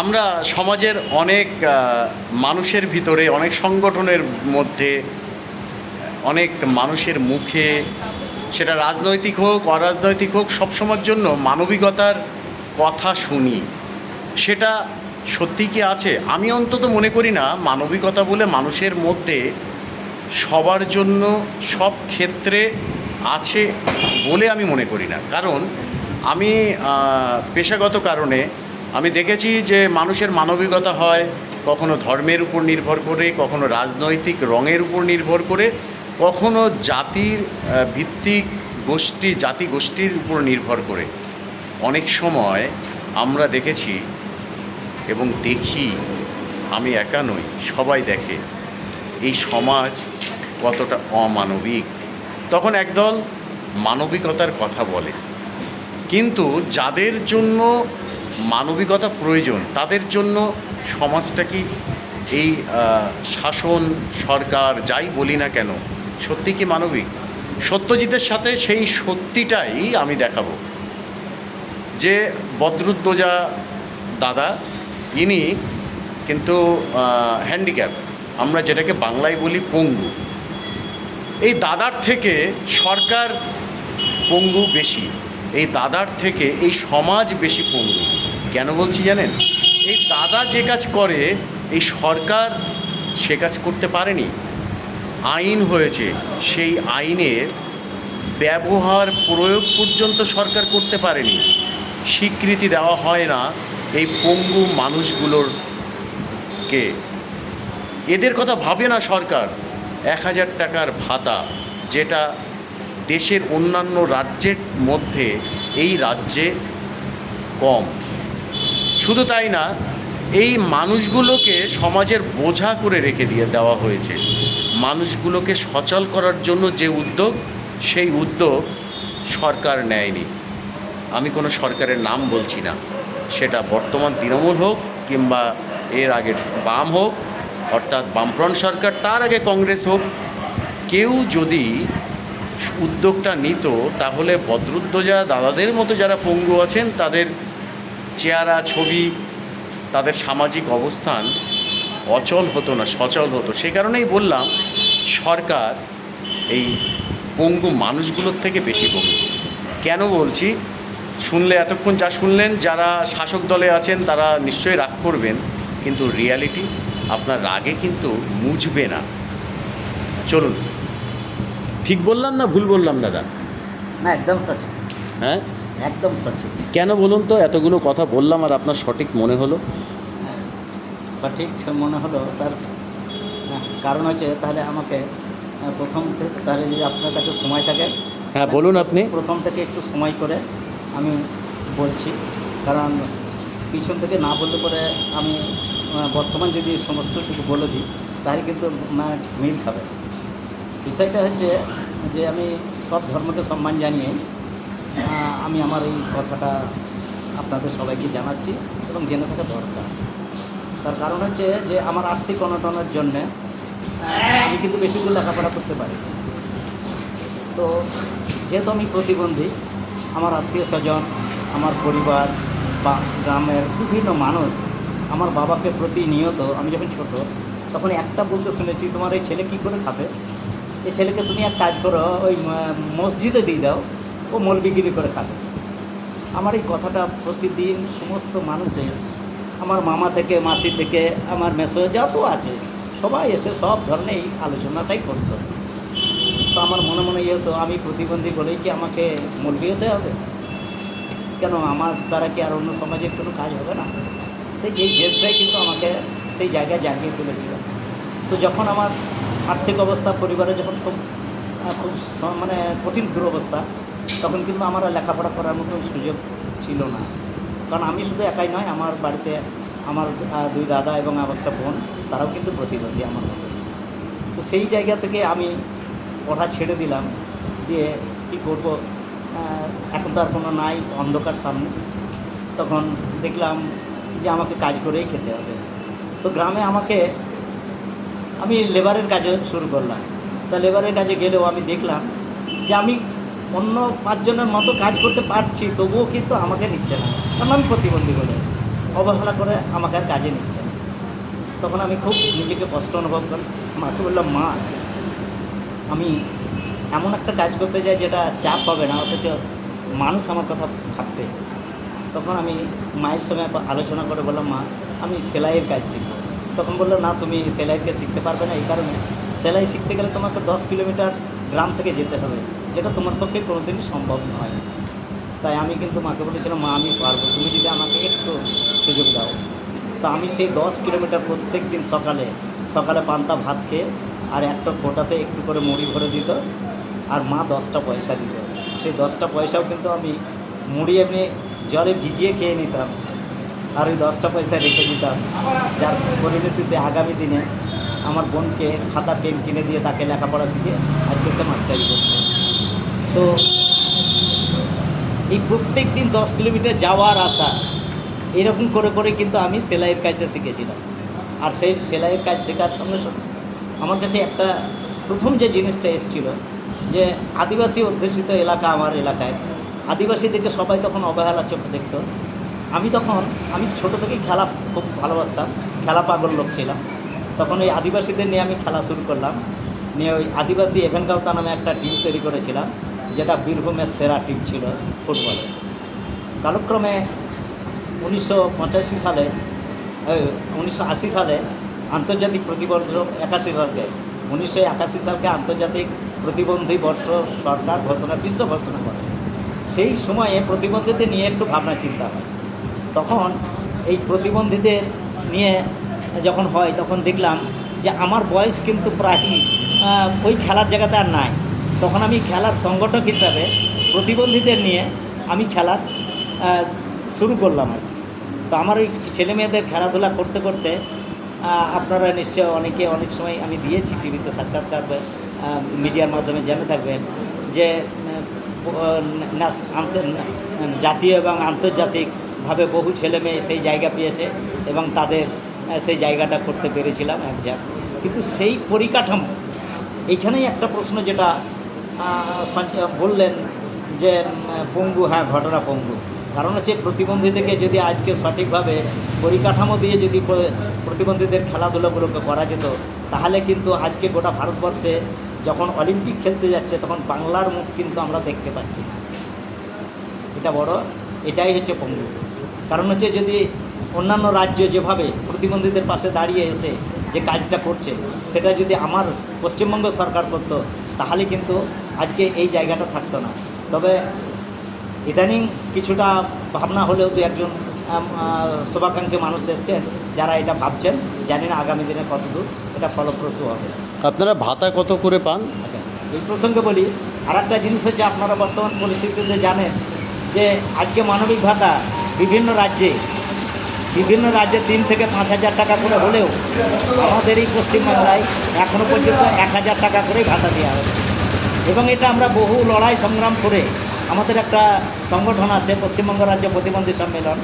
আমরা সমাজের অনেক মানুষের ভিতরে, অনেক সংগঠনের মধ্যে, অনেক মানুষের মুখে, সেটা রাজনৈতিক হোক, অরাজনৈতিক হোক, সবসময়ের জন্য মানবিকতার কথা শুনি। সেটা সত্যি কি আছে? আমি অন্তত মনে করি না, মানবিকতা বলে মানুষের মধ্যে সবার জন্য সব ক্ষেত্রে আছে বলে আমি মনে করি না। কারণ আমি পেশাগত কারণে আমি দেখেছি যে মানুষের মানবিকতা হয়, কখনো ধর্মের উপর নির্ভর করে, কখনো রাজনৈতিক রঙের উপর নির্ভর করে, কখনো জাতির ভিত্তিক গোষ্ঠী, জাতি গোষ্ঠীর উপর নির্ভর করে। অনেক সময় আমরা দেখেছি এবং দেখি, আমি একা নই, সবাই দেখে, এই সমাজ কতটা অমানবিক। তখন একদল মানবিকতার কথা বলে। কিন্তু যাদের জন্য মানবিকতা প্রয়োজন, তাদের জন্য সমাজটা কি এই শাসন, সরকার, যাই বলি না কেন, সত্যি কি মানবিক? সত্যজিতের সাথে সেই সত্যিটাই আমি দেখাবো। যে বদরুদ্দোজা দাদা, ইনি কিন্তু হ্যান্ডিক্যাপ আমরা যেটাকে বাংলায় বলি পঙ্গু। এই দাদার থেকে সরকার পঙ্গু বেশি। এই দাদার থেকে এই সমাজ বেশি পঙ্গু কেন বলছি জানেন? এই দাদা যে কাজ করে, এই সরকার সে কাজ করতে পারেনি। আইন হয়েছে, সেই আইনের ব্যবহার প্রয়োগ পর্যন্ত সরকার করতে পারেনি। স্বীকৃতি দেওয়া হয় না এই পঙ্গু মানুষগুলোর কে। এদের কথা ভাবে না সরকার। এক হাজার টাকার ভাতা, যেটা দেশের অন্যান্য রাজ্যের মধ্যে এই রাজ্যে কম। শুধু তাই না, এই মানুষগুলোকে সমাজের বোঝা করে রেখে দিয়ে দেওয়া হয়েছে। মানুষগুলোকে সচল করার জন্য যে উদ্যোগ, সেই উদ্যোগ সরকার নেয়নি। আমি কোনো সরকারের নাম বলছি না। সেটা বর্তমান তৃণমূল হোক কিংবা এর আগের বাম হোক, অর্থাৎ বামফ্রন্ট সরকার, তার আগে কংগ্রেস হোক, কেউ যদি উদ্যোগটা নিত, তাহলে বদরুদ্দোজা দাদাদের মতো যারা পঙ্গু আছেন, তাদের চেহারা, ছবি, তাদের সামাজিক অবস্থান অচল হতো না, সচল হতো। সে কারণেই বললাম, সরকার এই পঙ্গু মানুষগুলোর থেকে বেশি পঙ্গু। কেন বলছি? শুনলে, এতক্ষণ যা শুনলেন, যারা শাসক দলে আছেন, তারা নিশ্চয়ই রাগ করবেন, কিন্তু রিয়ালিটি আপনার রাগে কিন্তু মুছবে না। চলুন। ঠিক বললাম না ভুল বললাম দাদা? না একদম সঠিক। হ্যাঁ? একদম সঠিক। কেন বলুন তো এতগুলো কথা বললাম আর আপনার সঠিক মনে হলো? সঠিক মনে হলো তার কারণ হচ্ছে তাহলে আমাকে প্রথম থেকে তাহলে যদি আপনার কাছে সময় থাকে হ্যাঁ বলুন আপনি। প্রথম থেকে একটু সময় করে আমি বলছি কারণ পিছন থেকে না বলতে পরে আমি বর্তমান যদি সমস্ত কিছু বলে দিই তাহলে কিন্তু মানে মিল খাবে। বিষয়টা হচ্ছে যে আমি সব ধর্মকে সম্মান জানিয়ে আমি আমার এই কথাটা আপনাদের সবাইকে জানাচ্ছি এবং জেনে থাকা দরকার। তার কারণ হচ্ছে যে আমার আর্থিক অনটনের জন্যে আমি কিন্তু বেশি করে লেখাপড়া করতে পারি। তো যেহেতু আমি প্রতিবন্ধী, আমার আত্মীয় স্বজন, আমার পরিবার বা গ্রামের বিভিন্ন মানুষ আমার বাবাকে প্রতিনিয়ত, আমি যখন ছোট, তখন একটা বলতে শুনেছি, তোমার এই ছেলে কী করে খাবে? এই ছেলেকে তুমি এক কাজ করো, ওই মসজিদে দিয়ে দাও, ও মলবিগিরি করে খাবে। আমার এই কথাটা প্রতিদিন সমস্ত মানুষের, আমার মামা থেকে, মাসি থেকে, আমার মেসো যত আছে, সবাই এসে সব ধরনের এই আলোচনাটাই করতো। তো আমার মনে মনে ইয়ে তো আমি প্রতিবন্ধী বলেই কি আমাকে মলবি হতে হবে? কেন, আমার দ্বারা কি আর অন্য সমাজের কোনো কাজ হবে না? তো এই জেদটাই কিন্তু আমাকে সেই জায়গায় জাগিয়ে তুলেছিল। তো যখন আমার আর্থিক অবস্থা, পরিবারে যখন খুব খুব মানে কঠিন দুরবস্থা, তখন কিন্তু আমার লেখাপড়া করার মতো সুযোগ ছিল না। কারণ আমি শুধু একাই নয়, আমার বাড়িতে আমার দুই দাদা এবং আমার একটা বোন, তারাও কিন্তু প্রতিবন্ধী আমার মতো। তো সেই জায়গা থেকে আমি পড়া ছেড়ে দিলাম, দিয়ে কী করব? এখন তো আর কোনো নাই, অন্ধকার সামনে। তখন দেখলাম যে আমাকে কাজ করেই খেতে হবে। তো গ্রামে আমাকে আমি লেবারের কাজে শুরু করলাম। তা লেবারের কাজে গেলেও আমি দেখলাম যে আমি অন্য পাঁচজনের মতো কাজ করতে পারছি, তবুও কিন্তু আমাকে নিচ্ছে না। কারণ আমি প্রতিবন্ধী বলে। অবহেলা করে আমাকে আর কাজে নিচ্ছে না। তখন আমি খুব নিজেকে কষ্ট অনুভব করি। মাকে বললাম, মা, আমি এমন একটা কাজ করতে যাই যেটা চাপ হবে না, অথচ মানুষ আমার কথা ভাববে। তখন আমি মায়ের সঙ্গে আলোচনা করে বললাম, মা, আমি সেলাইয়ের কাজ শিখব। তখন বলল, না, তুমি সেলাইকে শিখতে পারবে না এই কারণে। সেলাই শিখতে গেলে তোমাকে দশ কিলোমিটার গ্রাম থেকে যেতে হবে, যেটা তোমার পক্ষে কোনোদিনই সম্ভব নয়। তাই আমি কিন্তু মাকে বলেছিলাম, মা, আমি পারব, তুমি যদি আমাকে একটু সুযোগ দাও। তো আমি সেই দশ কিলোমিটার প্রত্যেক দিন সকালে সকালে পান্তা ভাত খেয়ে আর একটা ফোটাতে একটু করে মুড়ি ভরে দিত আর মা দশটা পয়সা দিত। সেই দশটা পয়সাও কিন্তু আমি মুড়ি এমনি জলে ভিজিয়ে খেয়ে নিতাম। আর ওই দশটা পয়সা রেখে দিতাম। যার পরিণতিতে আগামী দিনে আমার বোনকে খাতা, পেন কিনে দিয়ে তাকে লেখাপড়া শিখে আজকে সে মাস্টারি করছে। তো এই প্রত্যেক দিন দশ কিলোমিটার যাওয়ার আসা এরকম করে করে কিন্তু আমি সেলাইয়ের কাজটা শিখেছিলাম। আর সেই সেলাইয়ের কাজ শেখার সঙ্গে সঙ্গে আমার কাছে একটা প্রথম যে জিনিসটা এসেছিল, যে আদিবাসী অধ্যুষিত এলাকা আমার এলাকায়, আদিবাসীদেরকে সবাই তখন অবহেলা চোখে দেখতো। আমি তখন, আমি ছোটো থেকেই খেলা খুব ভালোবাসতাম, খেলা পাগল লোক ছিলাম। তখন ওই আদিবাসীদের নিয়ে আমি খেলা শুরু করলাম। নিয়ে ওই আদিবাসী এভেনকাউতা নামে একটা টিম তৈরি করেছিলাম, যেটা বীরভূমের সেরা টিম ছিল ফুটবলে। কালক্রমে উনিশশো পঁচাশি সালে উনিশশো আশি সালে আন্তর্জাতিক প্রতিবন্ধ একাশি সালকে, উনিশশো একাশি সালকে আন্তর্জাতিক প্রতিবন্ধী বর্ষ সরকার ঘোষণা, বিশ্ব ঘোষণা করে। সেই সময়ে প্রতিবন্ধীদের নিয়ে একটু ভাবনা চিন্তা হয়। তখন এই প্রতিবন্ধীদের নিয়ে যখন হয়, তখন দেখলাম যে আমার বয়স কিন্তু প্রায় ওই খেলার জায়গাতে আর নাই। তখন আমি খেলার সংগঠক হিসাবে প্রতিবন্ধীদের নিয়ে আমি খেলার শুরু করলাম আর তো আমার ওই ছেলে মেয়েদের খেলাধুলা করতে করতে আপনারা নিশ্চয় অনেকে অনেক সময় আমি দিয়েছি টিভিতে সাক্ষাৎকার মিডিয়ার মাধ্যমে জেনে থাকবেন যে জাতীয় এবং আন্তর্জাতিকভাবে বহু ছেলে মেয়ে সেই জায়গা পেয়েছে এবং তাদের সেই জায়গাটা করতে পেরেছিলাম এক যা কিন্তু সেই পরিকাঠামো এইখানেই একটা প্রশ্ন যেটা বললেন যে পঙ্গু হ্যাঁ ঘটনা পঙ্গু। কারণ হচ্ছে প্রতিবন্ধীদেরকে যদি আজকে সঠিকভাবে পরিকাঠামো দিয়ে যদি প্রতিবন্ধীদের খেলাধুলোগুলোকে করা যেত, তাহলে কিন্তু আজকে গোটা ভারতবর্ষে যখন অলিম্পিক খেলতে যাচ্ছে, তখন বাংলার মুখ কিন্তু আমরা দেখতে পাচ্ছি এটা বড় এটাই হচ্ছে পঙ্গু। কারণ হচ্ছে যদি অন্যান্য রাজ্য যেভাবে প্রতিবন্ধীদের পাশে দাঁড়িয়ে এসে যে কাজটা করছে সেটা যদি আমার পশ্চিমবঙ্গ সরকার করতো তাহলে কিন্তু আজকে এই জায়গাটা থাকতো না। তবে ইদানিং কিছুটা ভাবনা হলেও দু একজন শুভাকাঙ্ক্ষী মানুষ এসছেন যারা এটা ভাবছেন। জানি না আগামী দিনে কতদূর এটা ফলপ্রসূ হবে। আপনারা ভাতা কত করে পান? আচ্ছা এই প্রসঙ্গে বলি আর একটা জিনিস হচ্ছে আপনারা বর্তমান পরিস্থিতিতে জানেন যে আজকে মানবিক ভাতা বিভিন্ন রাজ্যে বিভিন্ন রাজ্যে তিন থেকে পাঁচ হাজার টাকা করে হলেও আমাদের এই পশ্চিমবাংলায় এখনও পর্যন্ত এক হাজার টাকা করেই ভাতা দেওয়া হচ্ছে এবং এটা আমরা বহু লড়াই সংগ্রাম করে আমাদের একটা সংগঠন আছে, পশ্চিমবঙ্গ রাজ্য প্রতিবন্ধী সম্মেলন,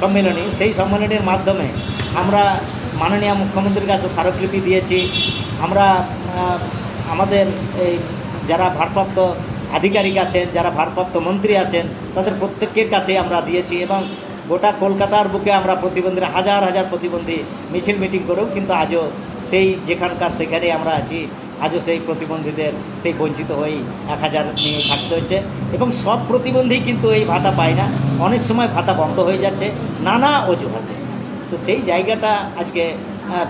সম্মেলনী। সেই সম্মেলনের মাধ্যমে আমরা মাননীয় মুখ্যমন্ত্রীর কাছে স্মারকলিপি দিয়েছি। আমরা আমাদের এই যারা ভারপ্রাপ্ত আধিকারিক আছেন যারা ভারপ্রাপ্ত মন্ত্রী আছেন তাদের প্রত্যেকের কাছে আমরা দিয়েছি এবং গোটা কলকাতার বুকে আমরা প্রতিবন্ধীরা হাজার হাজার প্রতিবন্ধী মিছিল মিটিং করেও কিন্তু আজও সেই যেখানকার সেখানে আমরা আছি আজও সেই প্রতিবন্ধীদের সেই বঞ্চিত হয়েই এক হাজার নিয়ে থাকতে হচ্ছে এবং সব প্রতিবন্ধী কিন্তু এই ভাতা পায় না। অনেক সময় ভাতা বন্ধ হয়ে যাচ্ছে নানা অজুহাতে। তো সেই জায়গাটা আজকে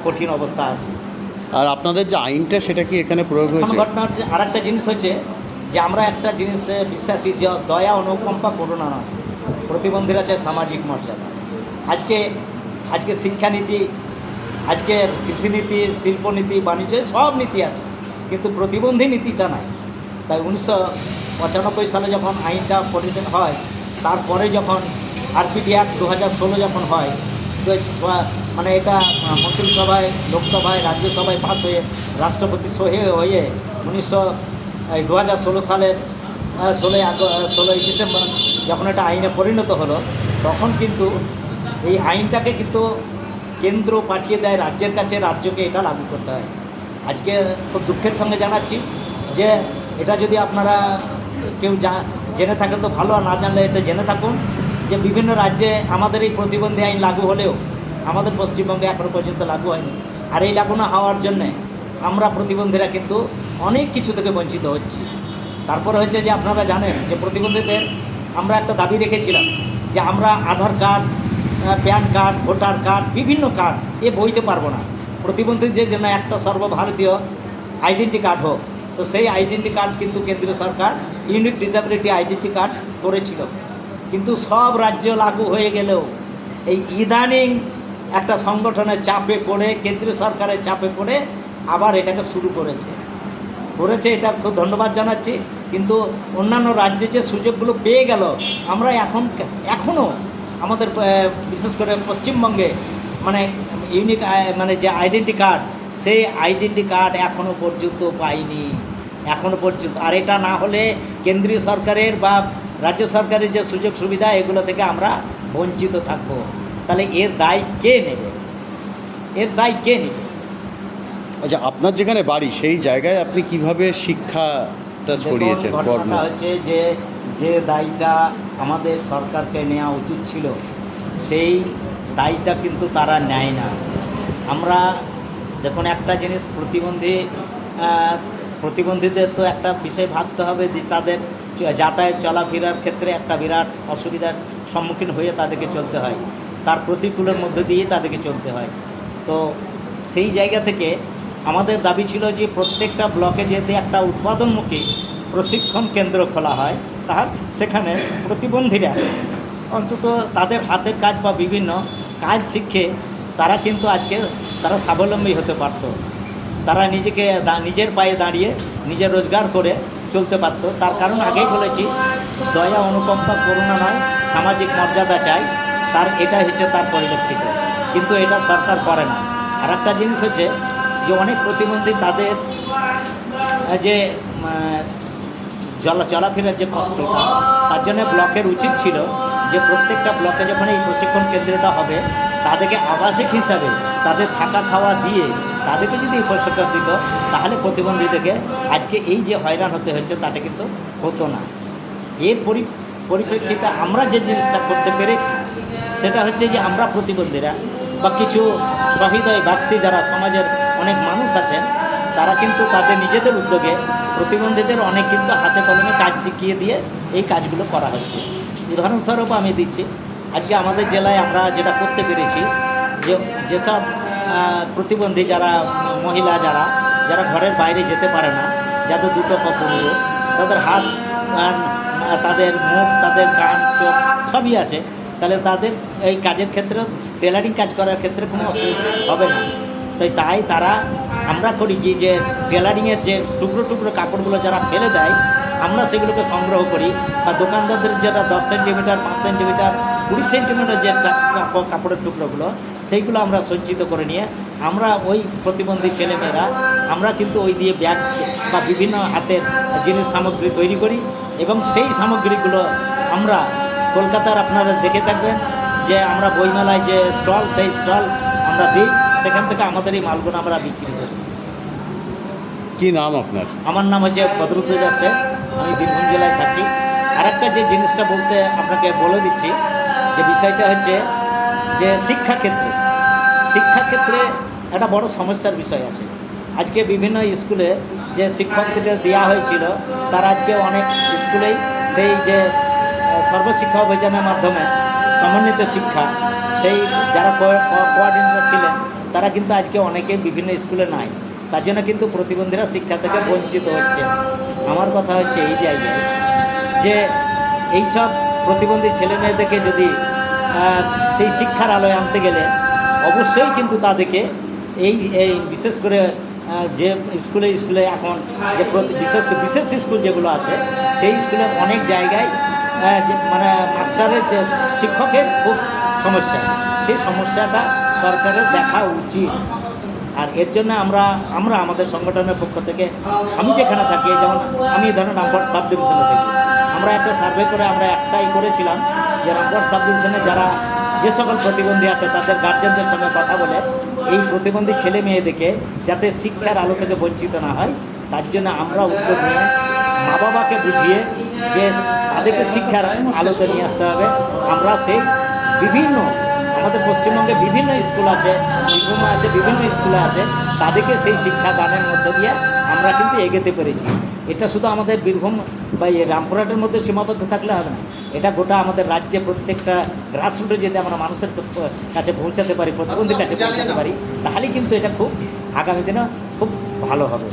কঠিন অবস্থা আছে। আর আপনাদের যে আইনটা সেটা কি এখানে প্রয়োগ হয়েছে? ঘটনা হচ্ছে আর একটা জিনিস হচ্ছে যে আমরা একটা জিনিসে বিশ্বাসী যে দয়া, অনুকম্পা করোনা নয়, প্রতিবন্ধীরা চায় সামাজিক মর্যাদা। আজকে আজকে শিক্ষানীতি, আজকে কৃষিনীতি, শিল্পনীতি, বাণিজ্য, সব নীতি আছে, কিন্তু প্রতিবন্ধী নীতিটা নাই। তাই উনিশশো পঁচানব্বই সালে যখন আইনটা পরিণত হয়, তারপরে যখন আরপিটি অ্যাক্ট দু হাজার ষোলো যখন হয়, তো মানে এটা মন্ত্রিসভায়, লোকসভায়, রাজ্যসভায় পাস হয়ে, রাষ্ট্রপতি সহে হয়ে উনিশশো দু হাজার ষোলো সালের ষোলোই ষোলোই ডিসেম্বর যখন এটা আইনে পরিণত হলো, তখন কিন্তু এই আইনটাকে কিন্তু কেন্দ্র পাঠিয়ে দেয় রাজ্যের কাছে, রাজ্যকে এটা লাগু করতে হয়। আজকে খুব দুঃখের সঙ্গে জানাচ্ছি যে এটা যদি আপনারা কেউ জা, জেনে থাকেন তো ভালো, আর না জানলে এটা জেনে থাকুন যে বিভিন্ন রাজ্যে আমাদের এই প্রতিবন্ধী আইন লাগু হলেও আমাদের পশ্চিমবঙ্গে এখনও পর্যন্ত লাগু হয়নি। আর এই লাগু না হওয়ার জন্যে আমরা প্রতিবন্ধীরা কিন্তু অনেক কিছু থেকে বঞ্চিত হচ্ছি। তারপরে হচ্ছে যে আপনারা জানেন যে প্রতিবন্ধীদের আমরা একটা দাবি রেখেছিলাম যে আমরা Aadhaar card pan card, voter card, বিভিন্ন কার্ড এ বইতে পারব না। প্রতিবন্ধীদের জন্য একটা সর্বভারতীয় আইডেন্টি কার্ড হোক, তো সেই আইডেন্টি কার্ড কিন্তু কেন্দ্রীয় সরকার ইউনিক ডিসেবিলিটি আইডেন্টি কার্ড করেছিল। কিন্তু সব রাজ্য লাগু হয়ে গেলেও এই ইদানিং একটা সংগঠনের চাপে পড়ে, কেন্দ্রীয় সরকারের চাপে পড়ে আবার এটাকে শুরু করেছে। করেছে এটা খুব ধন্যবাদ জানাচ্ছি, কিন্তু অন্যান্য রাজ্যে যে সুযোগগুলো পেয়ে গেল, আমরা এখন এখনও আমাদের বিশেষ করে পশ্চিমবঙ্গে মানে ইউনিক মানে যে আইডেন্টি কার্ড সেই আইডেন্টি কার্ড এখনও পর্যন্ত পাইনি। এখনও পর্যন্ত, আর এটা না হলে কেন্দ্রীয় সরকারের বা রাজ্য সরকারের যে সুযোগ সুবিধা, এগুলো থেকে আমরা বঞ্চিত থাকব। তাহলে এর দায় কে নেবে? এর দায় কে নেবে? আচ্ছা আপনার যেখানে বাড়ি সেই জায়গায় আপনি কীভাবে শিক্ষাটা ছড়িয়েছেন কর্ম হচ্ছে যে যে দায়টা আমাদের সরকারকে নেওয়া উচিত ছিল সেই দায়টা কিন্তু তারা নেয় না। আমরা দেখুন একটা জিনিস প্রতিবন্ধী প্রতিবন্ধীদের তো একটা বিষয় ভাবতে হবে যে তাদের যাতায়াত চলাফেরার ক্ষেত্রে একটা বিরাট অসুবিধার সম্মুখীন হয়ে তাদেরকে চলতে হয়। তার প্রতিকূলের মধ্যে দিয়ে তাদেরকে চলতে হয়। তো সেই জায়গা থেকে আমাদের দাবি ছিল যে প্রত্যেকটা ব্লকে যদি একটা উৎপাদনমুখী প্রশিক্ষণ কেন্দ্র খোলা হয় তার সেখানে প্রতিবন্ধীরা, অন্তত তাদের হাতের কাজ বা বিভিন্ন কাজ শিখে তারা কিন্তু আজকে তারা স্বাবলম্বী হতে পারত। তারা নিজেকে নিজের পায়ে দাঁড়িয়ে নিজের রোজগার করে চলতে পারত। তার কারণ আগেই বলেছি, দয়া, অনুকম্পা, করুণা নয়, সামাজিক মর্যাদা চাই, তার এটা হচ্ছে তার পরিলক্ষিত। কিন্তু এটা সরকার করে না। আর একটা জিনিস হচ্ছে যে অনেক প্রতিবন্ধী তাদের যে চলা চলাফেরার যে কষ্টটা, তার জন্য ব্লকের উচিত ছিল যে প্রত্যেকটা ব্লকে যখন এই প্রশিক্ষণ কেন্দ্রটা হবে, তাদেরকে আবাসিক হিসাবে তাদের থাকা খাওয়া দিয়ে তাদেরকে যদি এই প্রশিক্ষণ দিত, তাহলে প্রতিবন্ধীদেরকে আজকে এই যে হয়রান হতে হচ্ছে, তাতে কিন্তু হতো না। এর পরি, পরিপ্রেক্ষিতে আমরা যে জিনিসটা করতে পেরেছি, সেটা হচ্ছে যে আমরা প্রতিবন্ধীরা বা কিছু সহৃদয় ব্যক্তি যারা সমাজের অনেক মানুষ আছেন, তারা কিন্তু তাদের নিজেদের উদ্যোগে প্রতিবন্ধীদের অনেক কিন্তু হাতে কলমে কাজ শিখিয়ে দিয়ে এই কাজগুলো করা হচ্ছে। উদাহরণস্বরূপ আমি দিচ্ছি, আজকে আমাদের জেলায় আমরা যেটা করতে পেরেছি যে যেসব প্রতিবন্ধী যারা মহিলা যারা যারা ঘরের বাইরে যেতে পারে না, যাদের দুটো কপুরু তাদের হাত তাদের মুখ, তাদের কান, চোখ সবই আছে, তাহলে তাদের এই কাজের ক্ষেত্রে টেলারিং কাজ করার ক্ষেত্রে কোনো অসুবিধা হবে না। তাই তাই তারা আমরা করি কি যে টেলারিংয়ের যে টুকরো টুকরো কাপড়গুলো যারা ফেলে দেয়, আমরা সেগুলোকে সংগ্রহ করি। বা দোকানদারদের যেটা দশ সেন্টিমিটার পাঁচ সেন্টিমিটার কুড়ি সেন্টিমিটার যে কাপড়ের টুকরোগুলো, সেইগুলো আমরা সজ্জিত করে নিয়ে আমরা ওই প্রতিবন্ধী ছেলেমেয়েরা আমরা কিন্তু ওই দিয়ে ব্যাগ বা বিভিন্ন হাতের জিনিস সামগ্রী তৈরি করি এবং সেই সামগ্রীগুলো আমরা কলকাতার আপনারা দেখে থাকবেন যে আমরা বইমেলায় যে স্টল, সেই স্টল আমরা দিই। সেখান থেকে আমাদের এই মালগুলো আমরা বিক্রি করি। কি নাম আপনার? আমার নাম হচ্ছে বদরুদ্দোজা শেখ আমি বীরভূম জেলায় থাকি। আরেকটা যে জিনিসটা বলতে আপনাকে বলে দিচ্ছি যে বিষয়টা হচ্ছে যে শিক্ষাক্ষেত্রে শিক্ষাক্ষেত্রে একটা বড় সমস্যার বিষয় আছে। আজকে বিভিন্ন স্কুলে যে শিক্ষকদের দেওয়া হয়েছিল তারা আজকে অনেক স্কুলেই সেই যে সর্বশিক্ষা অভিযানের মাধ্যমে সমন্বিত শিক্ষা সেই যারা কোয়ার্ডিনেটর ছিলেন তারা কিন্তু আজকে অনেকে বিভিন্ন স্কুলে নাই। তার জন্য কিন্তু প্রতিবন্ধীরা শিক্ষা থেকে বঞ্চিত হচ্ছে। আমার কথা হচ্ছে এই জায়গায় যে এইসব প্রতিবন্ধী ছেলে মেয়েদেরকে যদি সেই শিক্ষার আলোয় আনতে গেলে অবশ্যই কিন্তু তাদেরকে এই এই বিশেষ করে যে স্কুলে স্কুলে এখন যে বিশেষ বিশেষ স্কুল যেগুলো আছে, সেই স্কুলে অনেক জায়গায় মানে মাস্টারের যে শিক্ষকের খুব সমস্যা। সেই সমস্যাটা সরকারের দেখা উচিত। আর এর জন্য আমরা আমরা আমাদের সংগঠনের পক্ষ থেকে, আমি যেখানে থাকি, যেমন আমি ধরেন রামগড় সাব ডিভিশনে থাকি, আমরা একটা সার্ভে করে আমরা একটাই করেছিলাম যে রামগড় সাব ডিভিশনে যারা যে সকল প্রতিবন্ধী আছে, তাদের গার্জেনদের সঙ্গে কথা বলে, এই প্রতিবন্ধী ছেলে মেয়েদেরকে যাতে শিক্ষার আলো থেকে বঞ্চিত না হয়, তার জন্য আমরা উদ্যোগ নিয়ে মা বাবাকে বুঝিয়ে যে তাদেরকে শিক্ষার আলোতে নিয়ে আসতে হবে। আমরা সেই বিভিন্ন আমাদের পশ্চিমবঙ্গে বিভিন্ন স্কুল আছে বীরভূমে আছে বিভিন্ন স্কুলে আছে তাদেরকে সেই শিক্ষা দানের মধ্য দিয়ে আমরা কিন্তু এগোতে পেরেছি। এটা শুধু আমাদের বীরভূম বা এই রামপুরহাটের মধ্যে সীমাবদ্ধ থাকলে হবে না। এটা গোটা আমাদের রাজ্যে প্রত্যেকটা গ্রাসরুটে যদি আমরা মানুষের কাছে পৌঁছাতে পারি প্রতিবন্ধীর কাছে পৌঁছাতে পারি তাহলে কিন্তু এটা খুব আগামী দিনে খুব ভালো হবে।